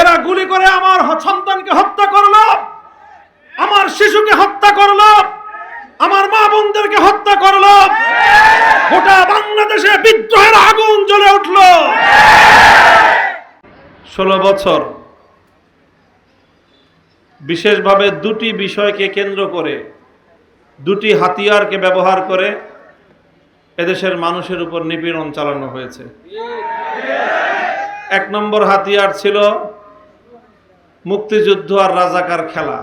এরা গুলি করে আমার সন্তানকে হত্যা করল, আমার শিশুকে হত্যা করল, আমার মা বোনদেরকে হত্যা করল। গোটা বাংলাদেশে বিদ্রোহের আগুন জ্বলে উঠল। ষোলো বছর বিশেষভাবে দুটি বিষয়কে কেন্দ্র করে, দুটি হাতিয়ারকে ব্যবহার করে এদেশের মানুষের উপর নিপীড়ন চালানো হয়েছে। এক নম্বর হাতিয়ার ছিল মুক্তিযুদ্ধ আর রাজাকার খেলা।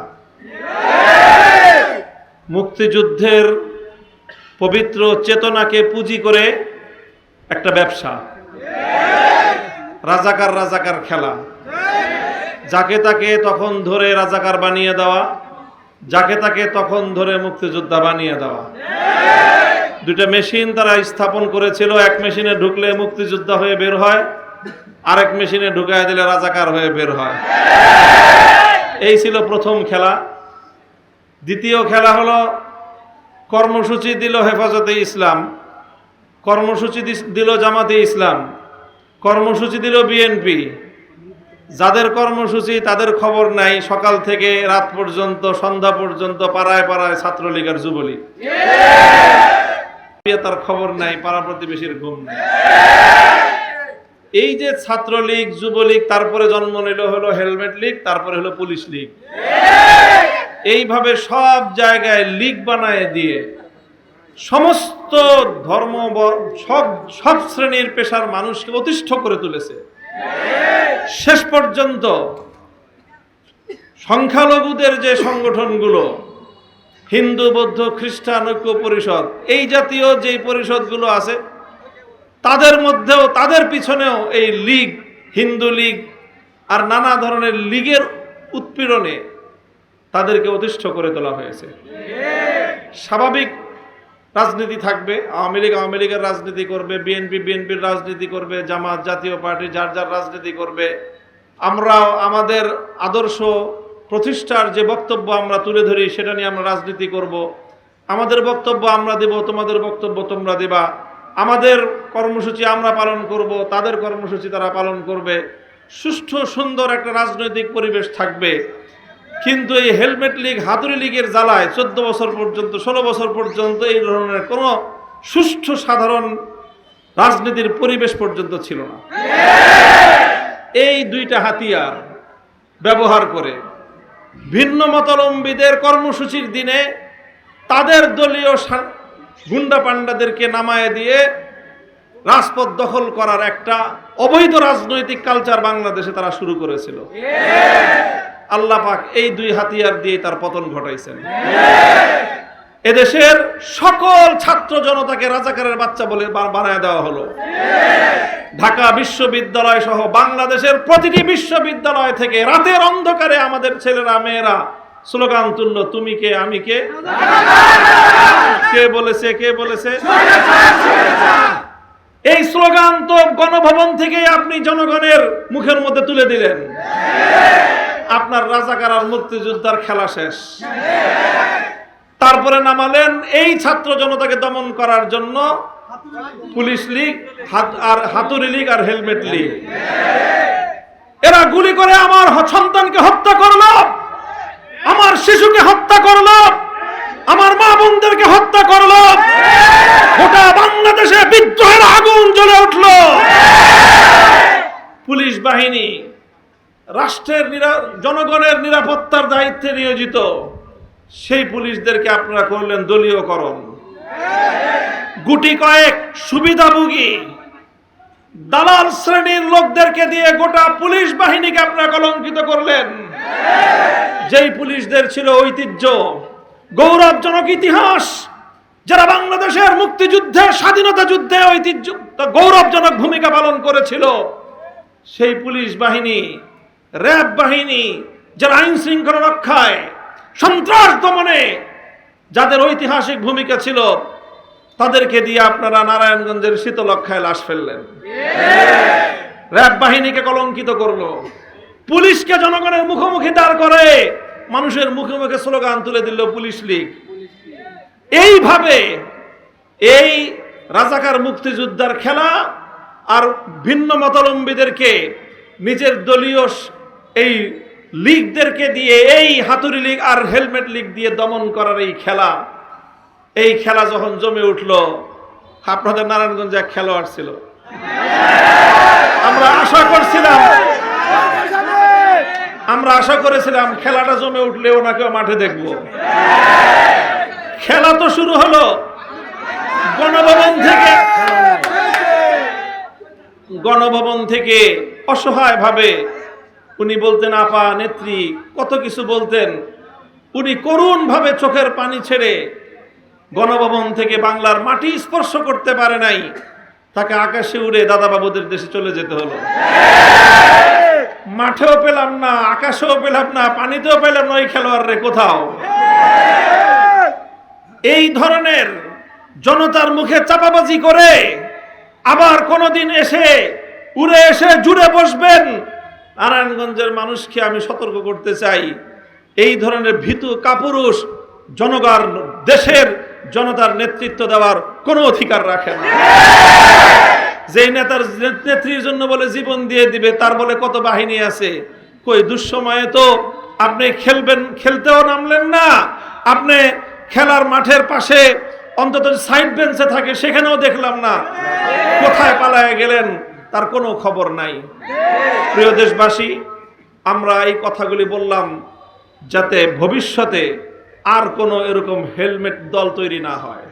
মুক্তিযুদ্ধের পবিত্র চেতনাকে পুঁজি করে একটা ব্যবসা। রাজাকার রাজাকার খেলা। যাকে তাকে তখন ধরে রাজাকার বানিয়ে দেওয়া, যাকে তাকে তখন ধরে মুক্তিযোদ্ধা বানিয়ে দেওয়া। দুটা মেশিন তারা স্থাপন করেছিল, এক মেশিনে ঢুকলে মুক্তিযোদ্ধা হয়ে বের হয়। আরেক মেশিনে ঢুকায় দিলে রাজাকার হয়ে বের হয়। এই ছিল প্রথম খেলা। দ্বিতীয় খেলা হলো, কর্মসূচি দিল হেফাজতে ইসলাম। কর্মসূচি দিল জামাতে ইসলাম। কর্মসূচি দিল বিএনপি যাদের কর্মসূচি, তাদের খবর নাই। সকাল থেকে রাত পর্যন্ত, সন্ধ্যা পর্যন্ত পাড়ায় পাড়ায় ছাত্রলীগ আর যুবলীগ। তার খবর নাই, পাড়া প্রতিবেশীর ঘুম নাই। এই যে ছাত্রলীগ, যুবলীগ, তারপরে জন্ম নিল হলো হেলমেট লীগ, তারপরে হলো পুলিশ লীগ। এইভাবে সব জায়গায় লীগ বানায় দিয়ে সমস্ত ধর্ম সব সব শ্রেণির পেশার মানুষকে অতিষ্ঠ করে তুলেছে। শেষ পর্যন্ত সংখ্যালঘুদের যে সংগঠনগুলো, হিন্দু, বৌদ্ধ, খ্রিস্টান, ঐক্য পরিষদ, এই জাতীয় যে পরিষদগুলো আছে তাদের মধ্যেও, তাদের পিছনেও এই লীগ, হিন্দু লীগ আর নানা ধরনের লীগের উৎপীড়নে তাদেরকে অতিষ্ঠ করে তোলা হয়েছে। স্বাভাবিক রাজনীতি থাকবে, আওয়ামী লীগ আওয়ামী লীগের রাজনীতি করবে, বিএনপি বিএনপির রাজনীতি করবে, জামাত জাতীয় পার্টি যার যার রাজনীতি করবে। আমরাও আমাদের আদর্শ প্রতিষ্ঠার যে বক্তব্য আমরা তুলে ধরি, সেটা নিয়ে আমরা রাজনীতি করব। আমাদের বক্তব্য আমরা দেব, তোমাদের বক্তব্য তোমরা দেবা। আমাদের কর্মসূচি আমরা পালন করব, তাদের কর্মসূচি তারা পালন করবে। সুষ্ঠু, সুন্দর একটা রাজনৈতিক পরিবেশ থাকবে। কিন্তু এই হেলমেট লীগ, হাতুড়ি লীগের জ্বালায় চোদ্দ বছর পর্যন্ত, ষোলো বছর পর্যন্ত এই ধরনের কোনো সুষ্ঠু, সাধারণ রাজনীতির পরিবেশ পর্যন্ত ছিল না। এই দুইটা হাতিয়ার ব্যবহার করে ভিন্ন মতলম্বীদের কর্মসূচির দিনে তাদের দলীয় গুন্ডা পান্ডাদেরকে নামায় দিয়ে রাজপথ দখল করার একটা অবৈধ রাজনৈতিক কালচার বাংলাদেশে তারা শুরু করেছিল। আল্লাহ পাক এই দুই হাতিয়ার দিয়ে তার পতন ঘটাইছেন। এদেশের সকল ছাত্র জনতাকে রাজাকারের বাচ্চা বলে বানায় দেওয়া হলো। ঢাকা বিশ্ববিদ্যালয় সহ বাংলাদেশের প্রতিটি বিশ্ববিদ্যালয় থেকে রাতের অন্ধকারে আমাদের ছেলেরা, মেয়েরা স্লোগান তুলল, তুমি কে, আমি কে? কে বলেছে কে বলেছে? এই স্লোগান তো গণভবন থেকে আপনি জনগণের মুখের মধ্যে তুলে দিলেন। আপনার রাজাকার আর মুক্তিযোদ্ধার খেলা শেষ। তারপরে নামালেন এই ছাত্র জনতাকে দমন করার জন্য পুলিশ লীগ আর হাতুড়ি লীগ আর হেলমেট লীগ। এরা গুলি করে আমার সন্তানকে হত্যা করল। আমার শিশুকে হত্যা করল। আমার মা বোনদেরকে হত্যা করল। গোটা বাংলাদেশে বিদ্রোহের আগুন জ্বলে উঠল। পুলিশ বাহিনী রাষ্ট্রের জনগণের নিরাপত্তার দায়িত্বে নিয়োজিত। সেই পুলিশদেরকে আপনারা করলেন দলীয়করণ। গুটি কয়েক সুবিধাভোগী দালাল শ্রেণির লোকদেরকে দিয়ে গোটা পুলিশ বাহিনীকে আপনারা কলঙ্কিত করলেন। যেই পুলিশদের ছিল ঐতিহ্য, গৌরবজনক ইতিহাস, যারা বাংলাদেশের মুক্তিযুদ্ধে, স্বাধীনতা যুদ্ধে ঐতিহ্য গৌরবজনক ভূমিকা পালন করেছিল। সেই পুলিশ বাহিনী, র্যাব বাহিনী, যারা আইন শৃঙ্খলা রক্ষায়, সন্ত্রাস দমনে যাদের ঐতিহাসিক ভূমিকা ছিল তাদেরকে দিয়ে আপনারা নারায়ণগঞ্জের শীতলক্ষায় লাশ ফেললেন। র্যাব বাহিনীকে কলঙ্কিত করল। পুলিশকে জনগণের মুখোমুখি দাঁড় করে। মানুষের মুখে মুখে স্লোগান তুলে দিল পুলিশ লীগ। এইভাবে এই রাজাকার মুক্তিযোদ্ধার খেলা আর ভিন্ন মতালম্বীদেরকে নিজের দলীয় এই লীগদেরকে দিয়ে, এই হাতুড়ি লীগ আর হেলমেট লীগ দিয়ে দমন করার এই খেলা এই খেলা যখন জমে উঠল, আপনাদের নারায়ণগঞ্জে এক খেলোয়াড় ছিল। আমরা আশা করছিলাম, আমরা আশা করেছিলাম খেলাটা জমে উঠলে ওনাকে মাঠে দেখব। খেলা তো শুরু হলো, গণভবন থেকে। গণভবন থেকে অসহায় ভাবে উনি বলতেন, আপা, নেত্রী, কত কিছু বলতেন। উনি করুণ ভাবে চোখের পানি ছেড়ে গণভবন থেকে বাংলার মাটি স্পর্শ করতে পারে নাই। তাকে আকাশে উড়ে দাদাবাবুদের দেশে চলে যেতে হলো। মাঠেও পেলাম না, আকাশেও পেলাম না, পানিতেও পেলাম না, ওই খেলোয়াড়রে কোথাও। এই ধরনের জনতার মুখে চাপাবাজি করে আবার কোনোদিন এসে উড়ে এসে জুড়ে বসবেন। নারায়ণগঞ্জের মানুষকে আমি সতর্ক করতে চাই। এই ধরনের ভীতু কাপুরুষ জনগণ, দেশের জনতার নেতৃত্ব দেওয়ার কোনো অধিকার রাখে না। যেই নেতার নেত্রীর জন্য বলে জীবন দিয়ে দিবে, তার বলে কত বাহিনী আছে? কই, দুঃসময়ে তো আপনি খেলবেন, খেলতেও নামলেন না। আপনি খেলার মাঠের পাশে অন্তত সাইড বেঞ্চে থাকে, সেখানেও দেখলাম না। কোথায় পালায় গেলেন, তার কোনো খবর নাই। প্রিয় দেশবাসী, আমরা এই কথাগুলি বললাম যাতে ভবিষ্যতে আর কোনো এরকম হেলমেট দল তৈরি না হয়।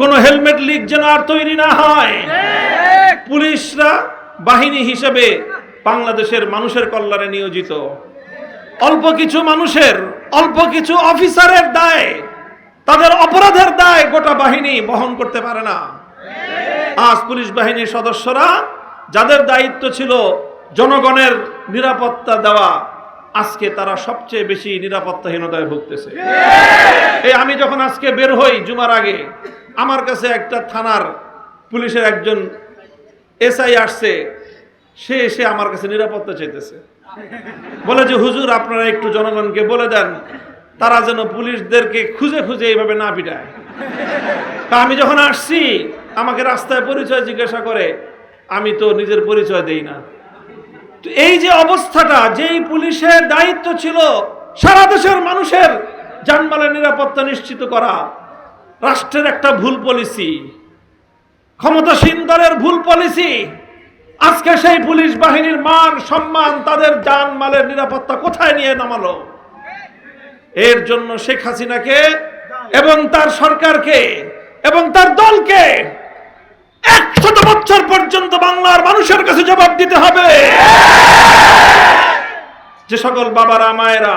কোনো হেলমেট লিগ যেন আর তৈরি না হয়। পুলিশরা বাহিনী হিসেবে বাংলাদেশের মানুষের কল্যাণে নিয়োজিত। অল্প কিছু মানুষের, অল্প কিছু অফিসারের দায়, তাদের অপরাধের দায় গোটা বাহিনী বহন করতে পারে না। আজ পুলিশ বাহিনীর সদস্যরা যাদের দায়িত্ব ছিল জনগণের নিরাপত্তা দেওয়া আজকে তারা সবচেয়ে বেশি নিরাপত্তাহীনতায় ভুগতেছে। এই আমি যখন আজকে বের হই জুমার আগে, আমার কাছে একটা থানার পুলিশের একজন এসআই আসছে, সে এসে আমার কাছে নিরাপত্তা চাইতেছে। বলে যে, হুজুর, আপনারা একটু জনগণকে বলে দেন, তারা যেন পুলিশদেরকে খুঁজে খুঁজে এইভাবে না পিটায়। তা আমি যখন আসছি, আমাকে রাস্তায় পরিচয় জিজ্ঞাসা করে, আমি তো নিজের পরিচয় দেই না। এই যে অবস্থাটা, যেই পুলিশের দায়িত্ব ছিল সারা দেশের মানুষের যানবাহনের নিরাপত্তা নিশ্চিত করা, রাষ্ট্রের একটা ভুল পলিসি ক্ষমতাসীন দলের ভুল পলিসি আজকে সেই পুলিশ বাহিনীর মান, সম্মান, তাদের জানমালের নিরাপত্তা কোথায় নিয়ে নামালো? এর জন্য শেখ হাসিনাকে এবং তার সরকারকে এবং তার দলকে একশত বছর পর্যন্ত বাংলার মানুষের কাছে জবাব দিতে হবে। যে সকল বাবারা, মায়েরা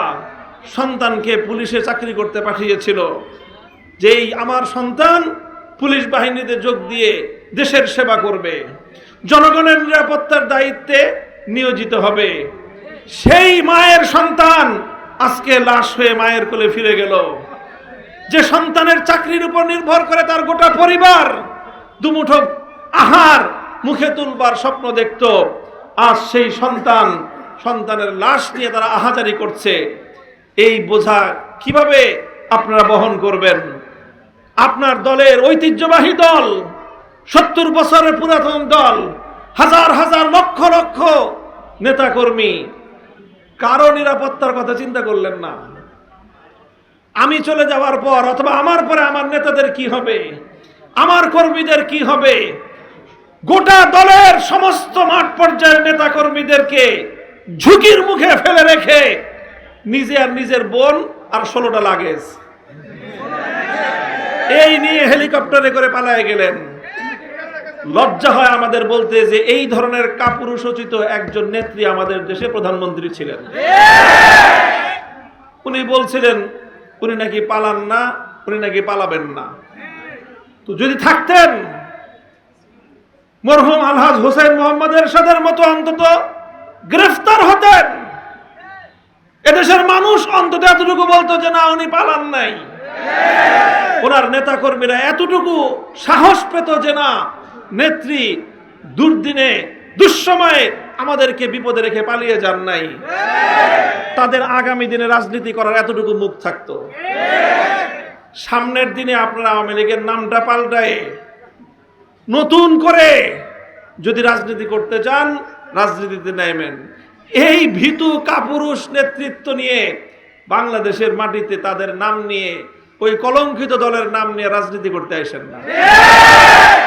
সন্তানকে পুলিশে চাকরি করতে পাঠিয়েছিল, যেই আমার সন্তান পুলিশ বাহিনীতে যোগ দিয়ে দেশের সেবা করবে, জনগণের নিরাপত্তার দায়িত্বে নিয়োজিত হবে, সেই মায়ের সন্তান আজকে লাশ হয়ে মায়ের কোলে ফিরে গেল। যে সন্তানের চাকরির উপর নির্ভর করে তার গোটা পরিবার দুমুঠো আহার মুখে তুলবার স্বপ্ন দেখত। আজ সেই সন্তান, সন্তানের লাশ নিয়ে তারা আহাজারি করছে। এই বোঝা কীভাবে আপনারা বহন করবেন? আপনার দলের ঐতিহ্যবাহী দল, সত্তর বছরের পুরাতন দল, হাজার হাজার লক্ষ লক্ষ নেতাকর্মী, কারও নিরাপত্তার কথা চিন্তা করলেন না। আমি চলে যাওয়ার পর অথবা আমার পরে আমার নেতাদের কি হবে? আমার কর্মীদের কি হবে? গোটা দলের সমস্ত মাঠ পর্যায়ের নেতা কর্মীদেরকে ঝুঁকির মুখে ফেলে রেখে নিজে আর নিজের বোন আর ষোলোটা লাগেজ। এই নিয়ে হেলিকপ্টারে করে পালায় গেলেন। লজ্জা হয় আমাদের বলতে যে এই ধরনের কাপুরুষোচিত একজন নেত্রী আমাদের দেশে প্রধানমন্ত্রী ছিলেন। উনি বলছিলেন, উনি নাকি পালান না, উনি নাকি পালাবেন না। তো যদি থাকতেন মরহুম আলহাজ হোসেন মোহাম্মদের সাদের মতো অন্তত গ্রেফতার হতেন। এদেশের মানুষ অন্তত এতটুকু বলতো যে, না, উনি পালান নাই। ওনার নেতা কর্মীরা এতটুকু সাহস পেত যে, না, নেত্রী দুর্দিনে, দুঃসময়ে আমাদেরকে বিপদে রেখে পালিয়ে যান নাই। তাদের আগামী দিনে রাজনীতি করার এতটুকু মুখ থাকতো। সামনের দিনে আপনারা আওয়ামী লীগের নামটা পাল্টায় নতুন করে যদি রাজনীতি করতে চান, রাজনীতিতে নেমেন। এই ভীতু কাপুরুষ নেতৃত্ব নিয়ে বাংলাদেশের মাটিতে তাদের নাম নিয়ে, ওই কলঙ্কিত দলের নাম নিয়ে রাজনীতি করতে আসেন না।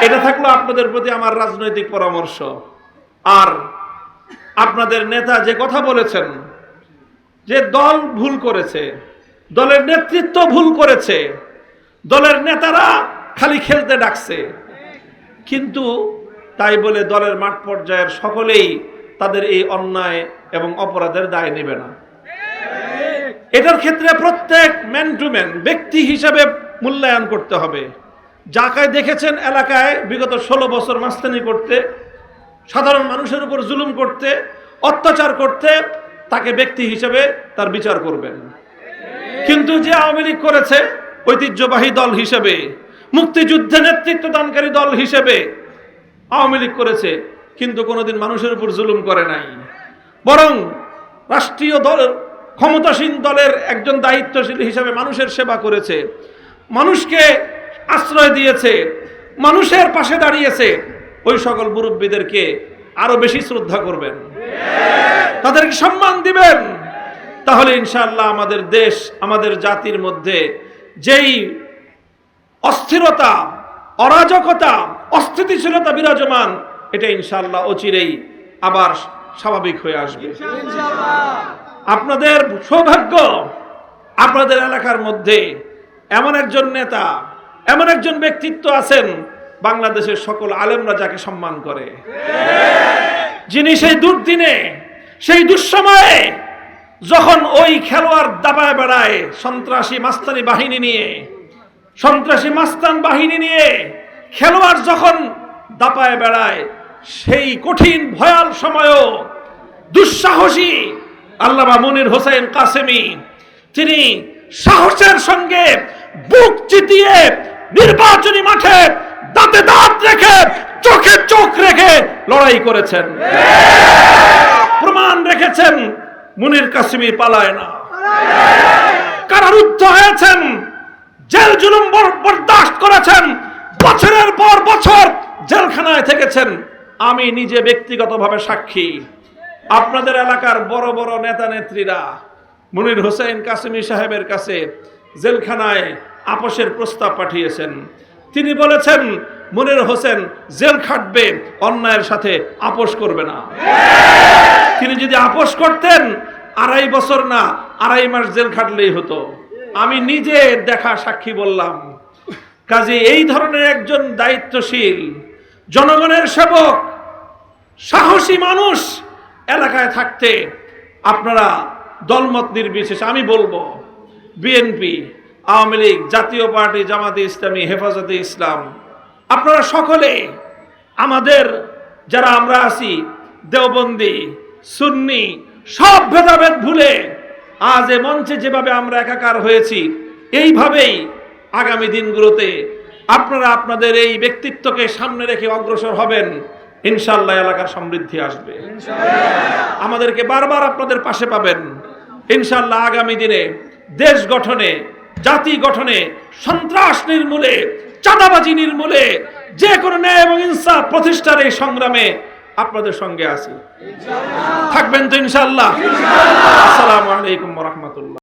এটা থাকল আপনাদের প্রতি আমার রাজনৈতিক পরামর্শ। আর আপনাদের নেতা যে কথা বলেছেন, যে দল ভুল করেছে, দলের নেতৃত্ব ভুল করেছে, দলের নেতারা খালি খেলতে ডাকছে। কিন্তু তাই বলে দলের মাঠ পর্যায়ের সকলেই তাদের এই অন্যায় এবং অপরাধের দায় নেবে না। এটার ক্ষেত্রে প্রত্যেক ম্যান টু ম্যান ব্যক্তি হিসাবে মূল্যায়ন করতে হবে। যাকে দেখেছেন এলাকায় বিগত ষোলো বছর মাস্তানি করতে, সাধারণ মানুষের উপর জুলুম করতে, অত্যাচার করতে তাকে ব্যক্তি হিসেবে তার বিচার করবেন। কিন্তু যে আওয়ামী লীগ করেছে ঐতিহ্যবাহী দল হিসেবে মুক্তিযুদ্ধে নেতৃত্ব দানকারী দল হিসেবে আওয়ামী লীগ করেছে, কিন্তু কোনোদিন মানুষের উপর জুলুম করে নাই। বরং রাষ্ট্রীয় দল ক্ষমতাসীন দলের একজন দায়িত্বশীল হিসেবে মানুষের সেবা করেছে। মানুষকে আশ্রয় দিয়েছে, মানুষের পাশে দাঁড়িয়েছে। ওই সকল মুরব্বীদেরকে আরও বেশি শ্রদ্ধা করবেন। তাদেরকে সম্মান দিবেন। তাহলে ইনশাআল্লাহ আমাদের দেশ, আমাদের জাতির মধ্যে যেই অস্থিরতা, অরাজকতা, অস্থিতিশীলতা বিরাজমান, এটা ইনশাল্লাহ অচিরেই আবার স্বাভাবিক হয়ে আসবে। আপনাদের সৌভাগ্য আপনাদের এলাকার মধ্যে এমন একজন নেতা, এমন একজন ব্যক্তিত্ব আছেন, বাংলাদেশের সকল আলেমরা যাকে সম্মান করে। যিনি সেই দুর্দিনে, সেই দুঃসময়ে যখন ওই খেলোয়াড় দাবায় বেড়ায় সন্ত্রাসী মাস্তানি বাহিনী নিয়ে সন্ত্রাসী মাস্তান বাহিনী নিয়ে খেলোয়াড় যখন দাপায় বেড়ায়, সেই কঠিন, ভয়াল সময়ও দুঃসাহসী আল্লামা মনির হোসেন কাসেমি, তিনি সাহসের সঙ্গে বুক চিতিয়ে নির্বাচনী মাঠে দাঁতে দাঁত রেখে, চোখে চোখ রেখে লড়াই করেছেন। প্রমাণ রেখেছেন মুনির কাসিমি পালায় না। কারারুদ্ধ হয়েছেন জেল জুলুম বরদাস্ত করেছেন। বছরের পর বছর জেলখানায় থেকেছেন। আমি নিজে ব্যক্তিগতভাবে সাক্ষী। আপনাদের এলাকার বড় বড় নেতা নেত্রীরা, মুনির হোসেন কাসিমি সাহেবের কাছে জেলখানায় আপোষের প্রস্তাব পাঠিয়েছেন। তিনি বলেছেন, মুনির হোসেন জেল খাটবে, অন্যায়ের সাথে আপোষ করবে না। তিনি যদি আপোষ করতেন, আড়াই বছর না, আড়াই মাস জেল খাটলেই হতো। আমি নিজে দেখা সাক্ষী বললাম। কাজে এই ধরনের একজন দায়িত্বশীল, জনগণের সেবক, সাহসী মানুষ এলাকায় থাকতে আপনারা দলমত নির্বিশেষে, আমি বলব, বিএনপি, আওয়ামী লীগ, জাতীয় পার্টি, জামাতে ইসলামী, হেফাজতে ইসলাম, আপনারা সকলে আমাদের, যারা আমরা আছি, দেওবন্দি, সুন্নি, সব ভেদাভেদ ভুলে আজ এ মঞ্চে যেভাবে আমরা একাকার হয়েছি, এইভাবেই আগামী দিনগুলোতে আপনারা আপনাদের এই ব্যক্তিত্বকে সামনে রেখে অগ্রসর হবেন। ইনশাল্লাহ এলাকার সমৃদ্ধি আসবে। আমাদেরকে বারবার আপনাদের পাশে পাবেন। ইনশাল্লাহ আগামী দিনে দেশ গঠনে, জাতি গঠনে, সন্ত্রাস নির্মূলে, চাঁদাবাজি নির্মূলে যে কোনো ন্যায় এবং ইনসাফ প্রতিষ্ঠার এই সংগ্রামে আপনাদের সঙ্গে আছি। থাকবেন তো ইনশাল্লাহ আসসালামু আলাইকুম রহমতুল্লাহ।